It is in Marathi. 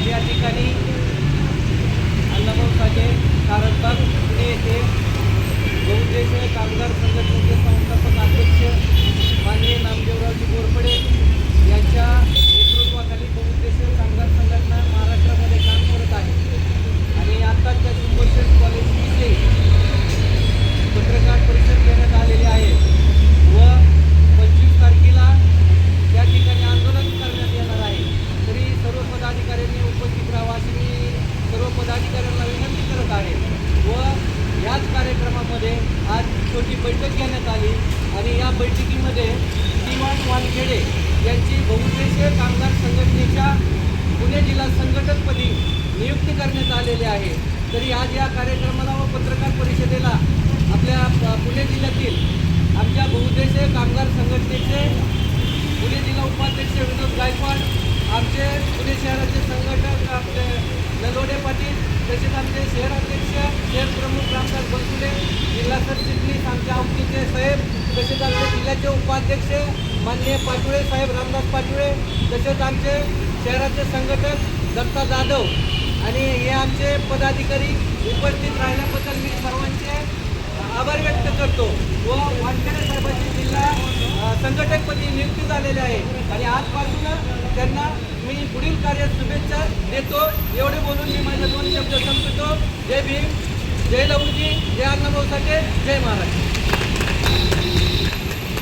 आज या ठिकाणी अण्णाभाऊ साठे कारंजबाग पुणे येथे बहुउद्देशीय कामगार संघटनेचे संस्थापक अध्यक्ष माननीय नामदेवरावजी गोरपडे यांच्या नेतृत्वाखाली बहुउद्देशीय कामगार संघटना महाराष्ट्रामध्ये काम करत आहे आणि आत्ताच्या सुपरशेट कॉलेजविषयी पत्रकार परिषद घेण्यात आलेली आहे व पंचवीस तारखेला त्या ठिकाणी आंदोलन करण्यात येणार आहे तरी सर्व पदाधिकाऱ्यांनी उपस्थित राहावं अशी मी सर्व विनंती करत आहे व याच कार्यक्रमामध्ये आज छोटी बैठक घेण्यात आली आणि या बैठकीमध्ये श्रीमान वानखेडे यांची बहुउद्देशीय कामगार संघटनेच्या पुणे जिल्हा संघटकपदी नियुक्ती करण्यात आलेली आहे. तरी आज या कार्यक्रमाला व पत्रकार परिषदेला आपल्या पुणे जिल्ह्यातील आमच्या बहुउद्देशीय कामगार संघटनेचे पुणे जिल्हा उपाध्यक्ष विनोद गायकवाड आमचे पुणे शहराचे संघटक आपले नलवडे आमचे शहर अध्यक्ष शहर प्रमुख रामदास बनसुडे जिल्हा सरचिटणीस आमच्या आवकीचे साहेब तसेच आमचे जिल्ह्याचे उपाध्यक्ष माननीय पाटुळे साहेब रामदास पाटुळे तसेच आमचे शहराचे संघटक दत्ता जाधव. आणि हे आमचे पदाधिकारी उपस्थित राहिल्याबद्दल मी सर्वांचे आभार व्यक्त करतो. व वानखेडे साहेबांची जिल्हा संघटकपदी नियुक्ती झालेली आहे. आणि आजपासून त्यांना मी पुढील कार्यात शुभेच्छा देतो. एवढे बोलून मी माझ्या दोन शब्द संपतो जय भीम जय लवणजी जय अण्णाभाऊ साठे जय महाराज।